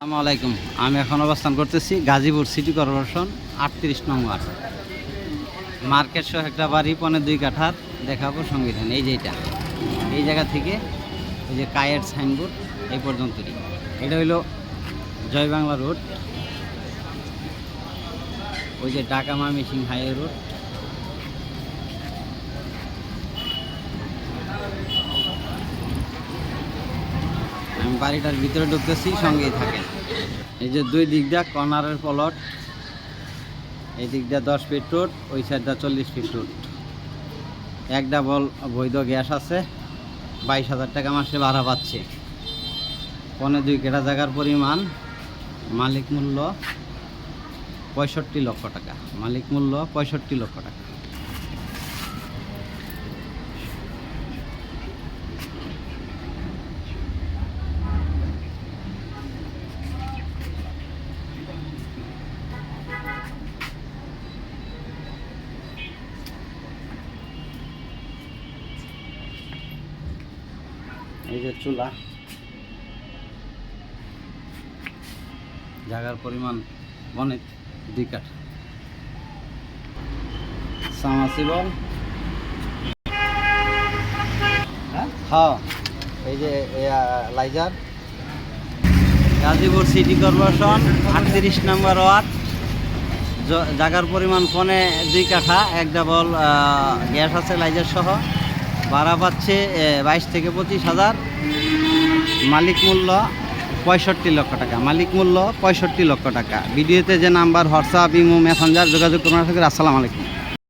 আসসালামু আলাইকুম। আমি এখন অবস্থান করতেছি গাজীপুর সিটি কর্পোরেশন, আটত্রিশ নম্বর মার্কেট সহ একটা বাড়ি পনে দুই কাঠার, দেখাবো সংবিধান। এই যে এটা, এই জায়গা থেকে এই যে কায়ের সাইনবোর্ড, এই পর্যন্তই। এটা হইল জয় বাংলা রোড, ওই যে ঢাকা মামিসিং হাইওয়ে রোড। বাড়িটার ভিতরে ঢুকতেছি, সঙ্গেই থাকেন। এই যে দুই দিক দিয়ে কর্নারের প্লট এই দিক দিয়ে দশ ফিট রোড ওই সাইডটা চল্লিশ ফিট রোড এক ডাবল বৈধ গ্যাস আছে, বাইশ হাজার টাকা মাসে ভাড়া পাচ্ছে। পনে দুই কেটা জায়গার পরিমাণ, মালিক মূল্য পঁয়ষট্টি লক্ষ টাকা। মালিক মূল্য পঁয়ষট্টি লক্ষ টাকা। এই যে চুলা। জায়গার পরিমাণ অনেক, দুই কাঠ। সামাসিবল হ্যাঁ? এই যে লাইজার। গাজীপুর সিটি কর্পোরেশন, আটত্রিশ নম্বর ওয়ার্ড। জ- জায়গার পরিমাণ ফোনে দুই কাঠা, এক ডাবল গ্যাস আছে লাইজার সহ। ভাড়া পাচ্ছে বাইশ থেকে পঁচিশ হাজার। মালিক মূল্য পঁয়ষট্টি লক্ষ টাকা। মালিক মূল্য পঁয়ষট্টি লক্ষ টাকা। ভিডিওতে যে নাম্বার, হোয়াটসঅ্যাপ, ইমো, মেসেঞ্জার যোগাযোগ করুন আসসালামু আলাইকুম।